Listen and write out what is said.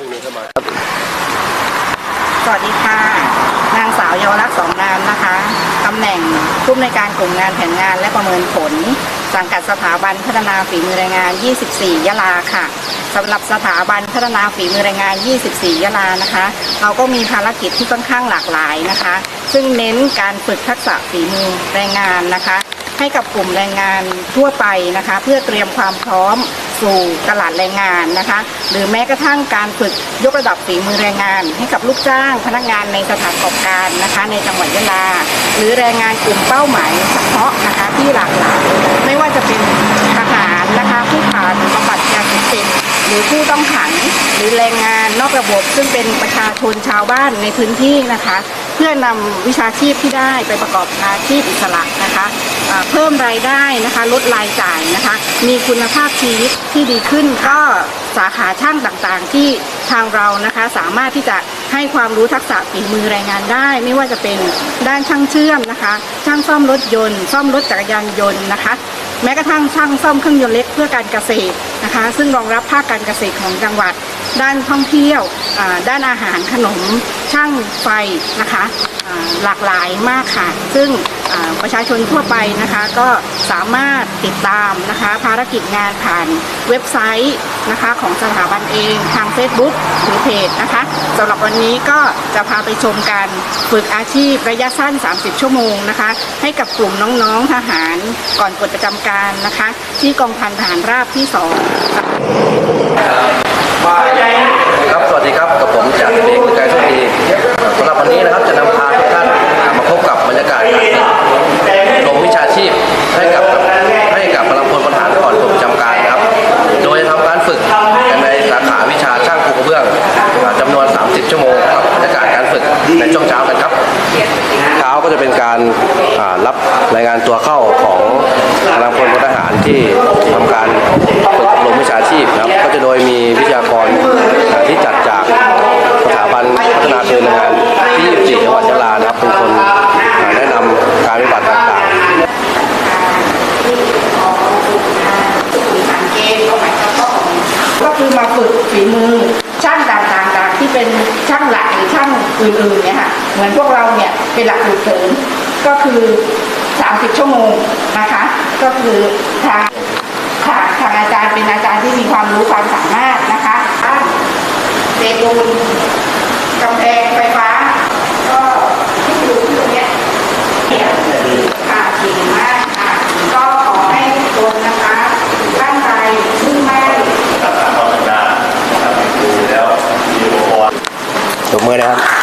รุ่งนี้ก็มาสวัสดีค่ะ นางสาวเยาวรักษณ์สองนามนะคะตำแหน่งผู้อำนวยการกลุ่มงานแผนงานและประเมินผล สังกัดสถาบันพัฒนาฝีมือแรงงาน 24 ยะลาค่ะสำหรับสถาบันพัฒนาฝีมือแรงงาน 24 ยะลานะคะ เราก็มีภารกิจที่ค่อนข้างหลากหลายนะคะ ซึ่งเน้นการฝึกทักษะฝีมือแรงงานนะคะ ให้กับกลุ่มแรงงานทั่วไปนะคะ เพื่อเตรียมความพร้อม สู่ตลาดแรงงานนะคะ หรือแม้กระทั่งการฝึกยกระดับฝีมือแรงงาน ให้กับลูกจ้างพนักงานในสถานประกอบการนะคะ ในจังหวัดยะลา หรือแรงงานกลุ่มเป้าหมายเฉพาะนะคะที่หลากหลายไม่ว่าจะเป็นทหารนะคะผู้ผ่านบำบัดยาเสพติดหรือผู้ต้องขังหรือแรงงานนอกระบบ ซึ่งเป็นประชาชนชาวบ้านในพื้นที่นะคะ เพื่อนำวิชาชีพที่ได้ไปประกอบอาชีพอิสระ นะคะเพิ่มรายได้นะคะลดรายจ่ายนะคะ มีคุณภาพชีวิตที่ดีขึ้นก็สาขาช่างต่างๆ ที่ทางเรานะคะสามารถที่จะให้ความรู้ทักษะฝีมือแรงงานได้ ไม่ว่าจะเป็นด้านช่างเชื่อมนะคะ ช่างซ่อมรถยนต์ ซ่อมรถจักรยานยนต์นะคะ แม้กระทั่งช่างซ่อมเครื่องยนต์เล็กเพื่อการเกษตรนะคะ ซึ่งรองรับภาคการเกษตรของจังหวัด ด้านท่องเที่ยวด้านอาหารขนมช่างไฟนะคะหลากหลายมากค่ะ ซึ่ง ประชาชนทั่วไปนะคะก็สามารถติดตามนะคะภารกิจงานผ่านเว็บไซต์นะคะของสถาบันเองทาง Facebook หรือเพจนะคะสำหรับวันนี้ก็จะพาไปชมการฝึกอาชีพระยะสั้น 30 ชั่วโมงนะคะ ให้กับกลุ่มน้องๆทหารก่อนปลดประจำการนะคะ ที่กองพันทหารราบที่ 2ครั การรับรายงานตัวเข้าของกำลังพลพลทหารที่ทำการฝึกอบรมวิชาชีพนะครับก็จะโดยมีวิทยากรอ่าที่จัดจากสถาบันพัฒนาฝีมือแรงงานที่24จังหวัดยะลานะครับเป็นคนแนะนำการปฏิบัติต่างๆ ก็คือมาฝึกฝีมือช่างต่างๆที่เป็นช่างหลักหรือช่างอื่นๆเนี่ยค่ะเหมือนพวกเราเนี่ย เป็นหลักสูตรเสริมก็คือ 30 ชั่วโมงนะคะ ก็คือทางค่ะทางอาจารย์เป็นอาจารย์ที่มีความรู้ความสามารถนะคะด้าเศษปูนกำแพงไฟฟ้า ก็ที่อยู่ที่ตรงนี้เนี่ยค่ะเก่งมากค่ะก็ขอให้ทุกคนนะคะตั้งใจมุ่งมั่นตบมือเลยครับ